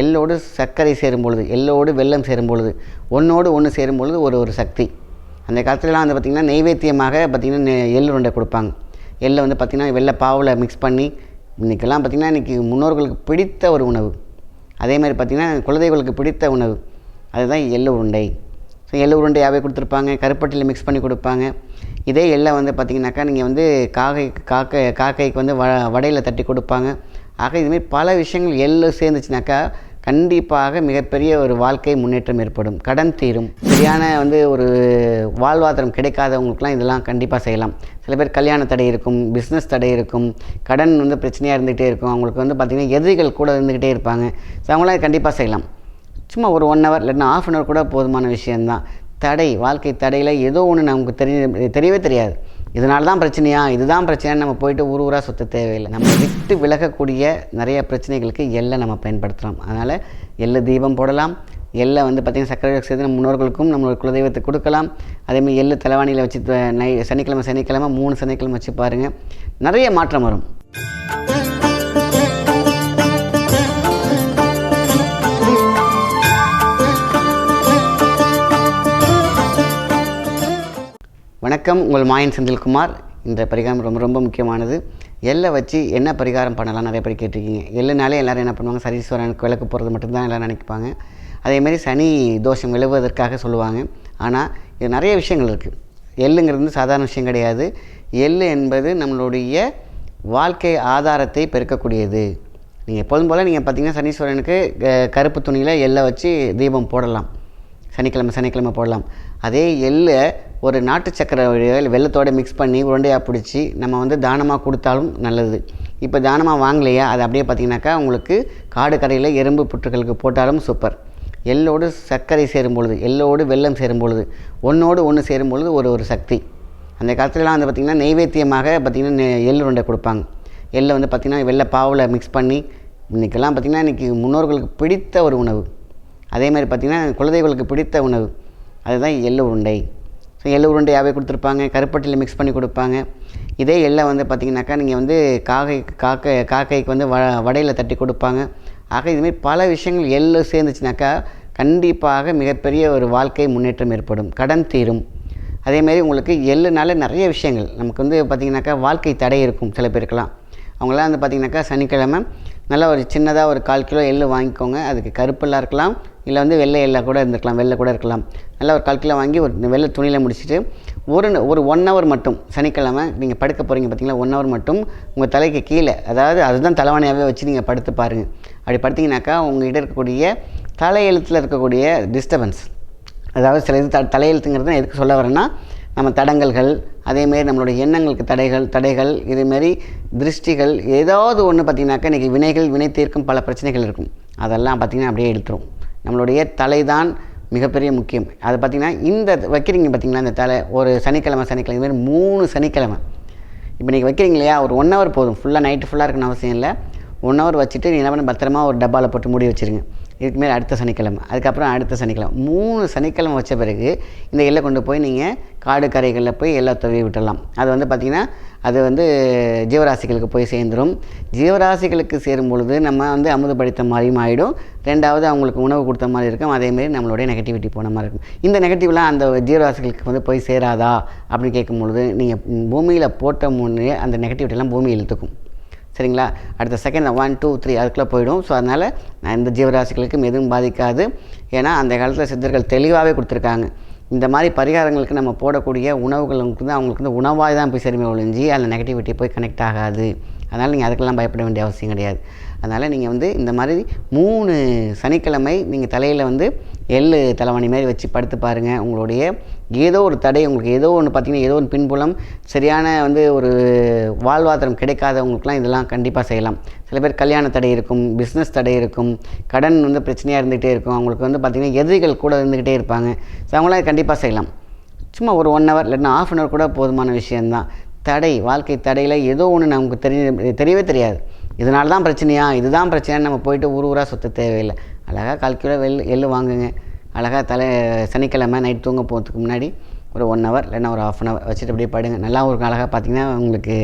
எள்ளோடு சர்க்கரை சேரும் பொழுது எள்ளோடு வெள்ளம் சேரும் பொழுது ஒன்றோடு ஒன்று சேரும் பொழுது ஒரு ஒரு சக்தி. அந்த காலத்துலலாம் வந்து பார்த்திங்கன்னா நெய்வேத்தியமாக பார்த்திங்கன்னா எள் உருண்டை கொடுப்பாங்க. எள்ளை வந்து பார்த்திங்கன்னா வெள்ளை பாவில் மிக்ஸ் பண்ணி இன்றைக்கெல்லாம் பார்த்திங்கன்னா இன்றைக்கி முன்னோர்களுக்கு பிடித்த ஒரு உணவு. அதே மாதிரி பார்த்திங்கன்னா குலதெய்வங்களுக்கு பிடித்த உணவு. அதுதான் எள்ளு உருண்டை. ஸோ எள்ளு உருண்டையாகவே கொடுத்துருப்பாங்க கருப்பட்டியில் மிக்ஸ் பண்ணி கொடுப்பாங்க. இதே எள்ளை வந்து பார்த்திங்கனாக்கா நீங்கள் வந்து காக்கை காக்கை காக்கைக்கு வந்து வ வடையில் தட்டி கொடுப்பாங்க. ஆக இதுமாரி பல விஷயங்கள் எல்லாம் சேர்ந்துச்சுனாக்கா கண்டிப்பாக மிகப்பெரிய ஒரு வாழ்க்கை முன்னேற்றம் ஏற்படும். கடன் தீரும். சரியான வந்து ஒரு வாழ்வாதாரம் கிடைக்காதவங்களுக்குலாம் இதெல்லாம் கண்டிப்பாக செய்யலாம். சில பேர் கல்யாண தடை இருக்கும் பிஸ்னஸ் தடை இருக்கும் கடன் வந்து பிரச்சனையாக இருந்துகிட்டே இருக்கும். அவங்களுக்கு வந்து பார்த்திங்கன்னா எதிரிகள் கூட இருந்துக்கிட்டே இருப்பாங்க. ஸோ அவங்களாம் இது கண்டிப்பாக செய்யலாம். சும்மா ஒரு ஒன் ஹவர் இல்லைன்னா ஆஃப் அன் ஹவர் கூட போதுமான விஷயந்தான் தடை வாழ்க்கை தடையில் ஏதோ ஒன்று நமக்கு தெரிய தெரியவே தெரியாது. இதனால தான் பிரச்சனையா? இதுதான் பிரச்சனைன்னு நம்ம போயிட்டு ஊர் ஊராக சுத்த தேவையில்லை. நம்ம விட்டு விலகக்கூடிய நிறைய பிரச்சனைகளுக்கு எள்ளை நம்ம பயன்படுத்துகிறோம் அதனால் எள்ளு தீபம் போடலாம். எள்ளை வந்து பார்த்திங்கன்னா சக்கரை சேர்த்து நம்ம முன்னோர்களுக்கும் நம்மளோட குலதெய்வத்தை கொடுக்கலாம். அதேமாதிரி எள்ளு தலைவாணியில் வச்சு நை சனிக்கிழமை சனிக்கிழமை மூணு சனிக்கிழமை வச்சு பாருங்கள் நிறைய மாற்றம் வரும். வணக்கம். உங்கள் மாயன் செந்தில்குமார். இந்த பரிகாரம் ரொம்ப ரொம்ப முக்கியமானது. எள்ளை வச்சு என்ன பரிகாரம் பண்ணலாம்? நிறைய பேர் கேட்டிருக்கீங்க. எள்ளுனாலே எல்லோரும் என்ன பண்ணுவாங்க? சரீஸ்வரனுக்கு விளக்கு போகிறது மட்டும்தான் எல்லோரும் நினைப்பாங்க. அதேமாரி சனி தோஷம் விளவுவதற்காக சொல்லுவாங்க. ஆனால் இது நிறைய விஷயங்கள் இருக்குது எள்ளுங்கிறது வந்து சாதாரண விஷயம் கிடையாது. எள்ளு என்பது நம்மளுடைய வாழ்க்கை ஆதாரத்தை பெருக்கக்கூடியது. நீங்கள் எப்போதும் போல் நீங்கள் பார்த்தீங்கன்னா சனீஸ்வரனுக்கு கருப்பு துணியில் எள்ளை வச்சு தீபம் போடலாம். சனிக்கிழமை சனிக்கிழமை போடலாம். அதே எள்ளை ஒரு நாட்டு சக்கரை வெள்ளத்தோடு மிக்ஸ் பண்ணி உருண்டையாக பிடிச்சி நம்ம வந்து தானமாக கொடுத்தாலும் நல்லது. இப்போ தானமாக வாங்கலையா? அது அப்படியே பார்த்தீங்கன்னாக்கா உங்களுக்கு காடு கரையில் எறும்பு புற்றுகளுக்கு போட்டாலும் சூப்பர் எள்ளோடு சர்க்கரை சேரும் பொழுது எள்ளோடு வெள்ளம் சேரும் பொழுது ஒன்றோடு ஒன்று சேரும் பொழுது ஒரு ஒரு சக்தி. அந்த காலத்துலலாம் வந்து பார்த்திங்கன்னா நெய்வேத்தியமாக பார்த்திங்கன்னா எள் உருண்டை கொடுப்பாங்க. எள்ளை வந்து பார்த்திங்கன்னா வெள்ளை பாவில் மிக்ஸ் பண்ணி இன்றைக்கெல்லாம் பார்த்திங்கன்னா இன்றைக்கி முன்னோர்களுக்கு பிடித்த ஒரு உணவு. அதே மாதிரி பார்த்திங்கன்னா குலதெய்வங்களுக்கு பிடித்த உணவு. அதுதான் எள்ளு உருண்டை. ஸோ எள்ளு உருண்டையாகவே கொடுத்துருப்பாங்க கருப்பட்டியில் மிக்ஸ் பண்ணி கொடுப்பாங்க. இதே எள்ளை வந்து பார்த்திங்கனாக்கா நீங்கள் வந்து காக்கை காக்கை காக்கைக்கு வந்து வ வடையில் தட்டி கொடுப்பாங்க. ஆக இதுமாரி பல விஷயங்கள் எள்ளு சேர்ந்துச்சுனாக்கா கண்டிப்பாக மிகப்பெரிய ஒரு வாழ்க்கை முன்னேற்றம் ஏற்படும். கடன் தீரும். அதேமாரி உங்களுக்கு எள்ளுனால நிறைய விஷயங்கள். நமக்கு வந்து பார்த்திங்கனாக்கா வாழ்க்கை தடை இருக்கும் சில பேருக்கெல்லாம். அவங்களாம் வந்து பார்த்திங்கனாக்கா சனிக்கிழமை நல்லா ஒரு சின்னதாக ஒரு கால் கிலோ எள்ளு வாங்கிக்கோங்க. அதுக்கு கருப்பெல்லாம் இருக்கலாம். இல்லை வந்து வெள்ளை எல்லாம் கூட இருந்துக்கலாம். வெள்ளை கூட இருக்கலாம். நல்லா ஒரு கால் கிலோ வாங்கி ஒரு வெள்ளை துணியில் முடிச்சுட்டு ஒரு ஒரு ஒன் ஹவர் மட்டும் சனிக்கிழமை நீங்கள் படுக்க போகிறீங்க பார்த்தீங்களா ஒன் ஹவர் மட்டும் உங்கள் தலைக்கு கீழே அதாவது அதுதான் தலைவாணியாகவே வச்சு நீங்கள் படுத்து பாருங்கள் அப்படி படுத்திங்கனாக்கா உங்கள்கிட்ட இருக்கக்கூடிய தலையெழுத்தில் இருக்கக்கூடிய டிஸ்டர்பன்ஸ் அதாவது சில இது த தலையெழுத்துங்கிறது எதுக்கு சொல்ல வரேன்னா நம்ம தடங்கல்கள் அதேமாரி நம்மளுடைய எண்ணங்களுக்கு தடைகள் தடைகள் இதேமாரி திருஷ்டிகள் ஏதாவது ஒன்று பார்த்திங்கனாக்கா இன்றைக்கி வினைகள் வினை தீர்க்கும் பல பிரச்சனைகள் இருக்கும். அதெல்லாம் பார்த்திங்கன்னா அப்படியே எடுத்துரும். நம்மளுடைய தலை தான் மிகப்பெரிய முக்கியம். அது பார்த்திங்கன்னா இந்த வைக்கிறீங்க பார்த்திங்கன்னா இந்த தலை ஒரு சனிக்கிழமை சனிக்கிழமை மாதிரி மூணு சனிக்கிழமை. இப்போ நீங்கள் வைக்கிறீங்க இல்லையா ஒரு ஒன் ஹவர் போதும். ஃபுல்லாக நைட்டு ஃபுல்லாக இருக்கணும் அவசியம் இல்லை. ஒன் ஹவர் வச்சுட்டு நீங்கள் என்ன பண்ண பத்திரமா ஒரு டப்பாவில் போட்டு மூடி வச்சிருங்க. இதுக்கு மேலே அடுத்த சனிக்கிழமை. அதுக்கப்புறம் அடுத்த சனிக்கிழமை. மூணு சனிக்கிழமை வச்ச பிறகு இந்த எல்லை கொண்டு போய் நீங்கள் காடு கரைகளில் போய் எல்லாம் துவி விட்டுடலாம். அது வந்து பார்த்திங்கன்னா அது வந்து ஜீவராசிகளுக்கு போய் சேர்ந்துடும் ஜீவராசிகளுக்கு சேரும் பொழுது நம்ம வந்து அமுதப்படுத்த மாதிரியும் ஆகிடும் ரெண்டாவது அவங்களுக்கு உணவு கொடுத்த மாதிரி இருக்கும். அதேமாரி நம்மளுடைய நெகட்டிவிட்டி போன மாதிரி இருக்கும். இந்த நெகட்டிவ்லாம் அந்த ஜீவராசிகளுக்கு வந்து போய் சேராதா? அப்படின்னு கேட்கும் பொழுது நீங்கள் பூமியில் போட்ட முன்னே அந்த நெகட்டிவிட்டிலாம் பூமியில் இழுத்துக்கும். சரிங்களா? அடுத்த செகண்ட் ஒன் டூ த்ரீ அதுக்குள்ளே போயிடும். ஸோ அதனால் நான் இந்த ஜீவராசிகளுக்கும் எதுவும் பாதிக்காது. ஏன்னா அந்த காலத்தில் சித்தர்கள் தெளிவாகவே கொடுத்துருக்காங்க. இந்த மாதிரி பரிகாரங்களுக்கு நம்ம போடக்கூடிய உணவுகளுக்கு வந்து அவங்களுக்கு வந்து உணவாக தான் போய் சேருமே ஒழிஞ்சி அதில் நெகட்டிவிட்டி போய் கனெக்ட் ஆகாது. அதனால் நீங்கள் அதுக்கெல்லாம் பயப்பட வேண்டிய அவசியம் கிடையாது. அதனால் நீங்கள் வந்து இந்த மாதிரி மூணு சனிக்கிழமை நீங்கள் தலையில் வந்து எள்ளு தலைவாணி மாதிரி வச்சு படுத்து பாருங்கள் உங்களுடைய ஏதோ ஒரு தடை உங்களுக்கு ஏதோ ஒன்று பார்த்தீங்கன்னா ஏதோ ஒரு பின்புலம் சரியான வந்து ஒரு வாழ்வாதாரம் கிடைக்காதவங்களுக்குலாம் இதெல்லாம் கண்டிப்பாக செய்யலாம். சில பேர் கல்யாண தடை இருக்கும் பிஸ்னஸ் தடை இருக்கும் கடன் வந்து பிரச்சனையாக இருந்துகிட்டே இருக்கும். அவங்களுக்கு வந்து பார்த்திங்கன்னா எதிரிகள் கூட இருந்துக்கிட்டே இருப்பாங்க. ஸோ அவங்களாம் கண்டிப்பாக செய்யலாம். சும்மா ஒரு ஒன் ஹவர் இல்லைன்னா ஆஃப் அன் ஹவர் கூட போதுமான விஷயந்தான் தடை வாழ்க்கை தடையில் ஏதோ ஒன்று நமக்கு தெரிய தெரியவே தெரியாது. இதனால தான் பிரச்சனையா? இதுதான் பிரச்சனைன்னு நம்ம போயிட்டு ஊர் ஊராக சுத்த தேவையில்லை. அழகாக கால் கிலோ வெள்ளு எள்ளு வாங்குங்க. அழகாக தலை சனிக்கிழமை நைட் தூங்க போகிறதுக்கு முன்னாடி ஒரு ஒன் ஹவர் இல்லைன்னா ஒரு ஆஃப் அன் ஹவர் வச்சுட்டு அப்படியே படுங்க. நல்லா இருக்கும் அழகாக பார்த்தீங்கன்னா உங்களுக்கு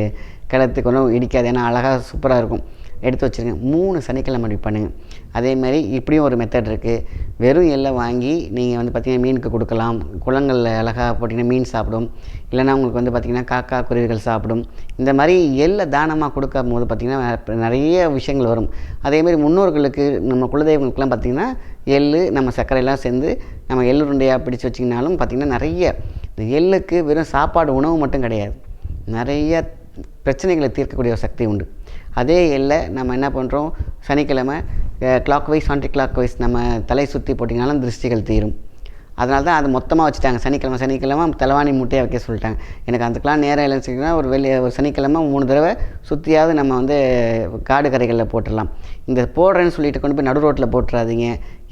கிளத்துக்கு ஒன்றும் இடிக்காது. ஏன்னா அழகாக சூப்பராக இருக்கும். எடுத்து வச்சுருங்க. மூணு சனிக்கிழமை அப்படி பண்ணுங்கள் அதே மாதிரி இப்படியும் ஒரு மெத்தட் இருக்குது வெறும் எள்ளை வாங்கி நீங்கள் வந்து பார்த்திங்கன்னா மீனுக்கு கொடுக்கலாம். குளங்களில் அழகாக போட்டிங்கன்னா மீன் சாப்பிடும். இல்லைன்னா உங்களுக்கு வந்து பார்த்திங்கன்னா காக்கா குருவிகள் சாப்பிடும். இந்த மாதிரி எள்ளை தானமாக கொடுக்கும் போது பார்த்திங்கன்னா நிறைய விஷயங்கள் வரும். அதேமாதிரி முன்னோர்களுக்கு நம்ம குலதெய்வங்களுக்குலாம் பார்த்திங்கன்னா எள்ளு நம்ம சர்க்கரையெல்லாம் சேர்ந்து நம்ம எள்ளு உருண்டையாக பிடிச்சு வச்சிங்கனாலும் பார்த்திங்கன்னா நிறைய இந்த எள்ளுக்கு வெறும் சாப்பாடு உணவு மட்டும் கிடையாது. நிறைய பிரச்சனைகளை தீர்க்கக்கூடிய ஒரு சக்தி உண்டு. அதே எல்லை நம்ம என்ன பண்ணுறோம் சனிக்கிழமை clockwise anti clock wise நம்ம தலை சுற்றி போட்டிங்கனாலும் திருஷ்டிகள் தீரும். அதனால தான் அது மொத்தமாக வச்சுட்டாங்க. சனிக்கிழமை சனிக்கிழமை தலைவாணி மூட்டையை வைக்க சொல்லிட்டாங்க. எனக்கு அதுக்கெலாம் நேரம் இல்லைன்னு வச்சுக்கினா ஒரு வெளியே ஒரு சனிக்கிழமை மூணு தடவை சுற்றியாவது நம்ம வந்து காடு கரைகளில் போட்டுடலாம். இந்த போடுறேன்னு சொல்லிட்டு கொண்டு போய் நடு ரோட்டில் போட்டுறாதீங்க.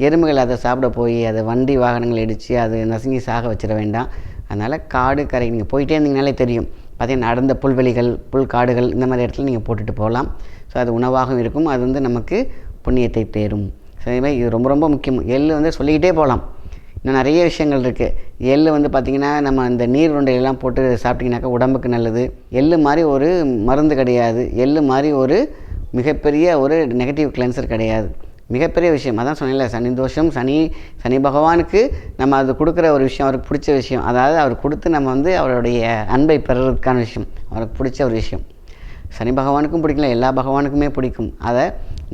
எறும்புகள் அதை சாப்பிட போய் அதை வண்டி வாகனங்கள் இடித்து அது நசுங்கி சாக வச்சிட வேண்டாம். அதனால் காடு கரை நீங்கள் போயிட்டே இருந்தீங்கனாலே தெரியும். பார்த்திங்கன்னா அடர்ந்த புல்வெளிகள் புல் காடுகள் இந்த மாதிரி இடத்துல நீங்கள் போட்டுட்டு போகலாம். ஸோ அது உணவாகவும் இருக்கும். அது வந்து நமக்கு புண்ணியத்தை தேரும். ஸோ அதே மாதிரி இது ரொம்ப ரொம்ப முக்கியம். எள்ளு வந்து சொல்லிக்கிட்டே போகலாம். இன்னும் நிறைய விஷயங்கள் இருக்குது எள்ளு வந்து பார்த்திங்கன்னா நம்ம இந்த நீர் உருண்டையெல்லாம் போட்டு சாப்பிட்டிங்கனாக்கா உடம்புக்கு நல்லது. எள்ளு மாதிரி ஒரு மருந்து கிடையாது. எள்ளு மாதிரி ஒரு மிகப்பெரிய ஒரு நெகட்டிவ் கிளென்சர் கிடையாது. மிகப்பெரிய விஷயம். அதான் சொன்னேன்ல சனி தோஷம் சனி சனி பகவானுக்கு நம்ம அது கொடுக்குற ஒரு விஷயம் அவருக்கு பிடிச்ச விஷயம். அதாவது அவர் கொடுத்து நம்ம வந்து அவருடைய அன்பை பெறுறதுக்கான விஷயம். அவருக்கு பிடிச்ச ஒரு விஷயம். சனி பகவானுக்கும் பிடிக்கல எல்லா பகவானுக்குமே பிடிக்கும். அதை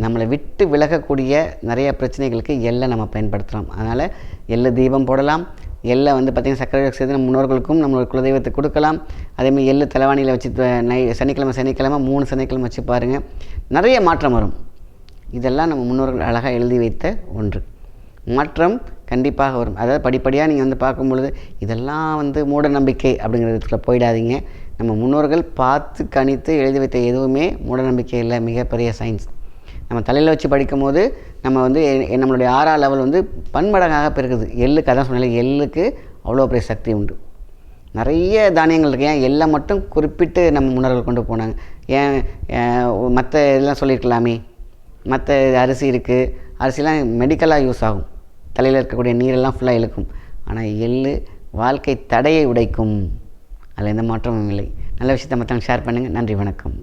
நம்மளை விட்டு விலகக்கூடிய நிறைய பிரச்சனைகளுக்கு எள்ளை நம்ம பயன்படுத்துகிறோம் அதனால் எள்ளு தீபம் போடலாம். எள்ளை வந்து பார்த்திங்கன்னா சக்கரை சேர்த்து நம்ம முன்னோர்களுக்கும் நம்மளோட குலதெய்வத்தை கொடுக்கலாம். அதேமாதிரி எள்ளு தலைவாணியில் வச்சு நை சனிக்கிழமை சனிக்கிழமை மூணு சனிக்கிழமை வச்சு பாருங்கள் நிறைய மாற்றம் வரும். இதெல்லாம் நம்ம முன்னோர்கள் அழகாக எழுதி வைத்த ஒன்று. மாற்றம் கண்டிப்பாக வரும். அதாவது படிப்படியாக நீங்கள் வந்து பார்க்கும் பொழுது இதெல்லாம் வந்து மூட நம்பிக்கை அப்படிங்கிறதுக்குள்ள போயிடாதீங்க. நம்ம முன்னோர்கள் பார்த்து கணித்து எழுதி வைத்த எதுவுமே மூட நம்பிக்கை இல்லை. மிகப்பெரிய சயின்ஸ் நம்ம தலையில் வச்சு படிக்கும் போது நம்ம வந்து எ- நம்மளுடைய ஆறா லெவல் வந்து பன்மடங்காக பெருகுது. எள்ளு கதை சொன்னாலே எள்ளுக்கு அவ்வளோ பெரிய சக்தி உண்டு. நிறைய தானியங்கள் இருக்குது ஏன்? எல்லாம் மட்டும் குறிப்பிட்டு நம்ம முன்னோர்கள் கொண்டு போனாங்க. ஏன்? மற்ற இதெல்லாம் சொல்லியிருக்கலாமே. மற்ற அரிசி இருக்குது அரிசிலாம் மெடிக்கலாக யூஸ் ஆகும். தலையில் இருக்கக்கூடிய நீரெல்லாம் ஃபுல்லாக இழுக்கும். ஆனால் எள்ளு வாழ்க்கை தடையை உடைக்கும். அதில் எந்த மாற்றமும் இல்லை. நல்ல விஷயத்தை மற்றவங்க ஷேர் பண்ணுங்கள் நன்றி வணக்கம்.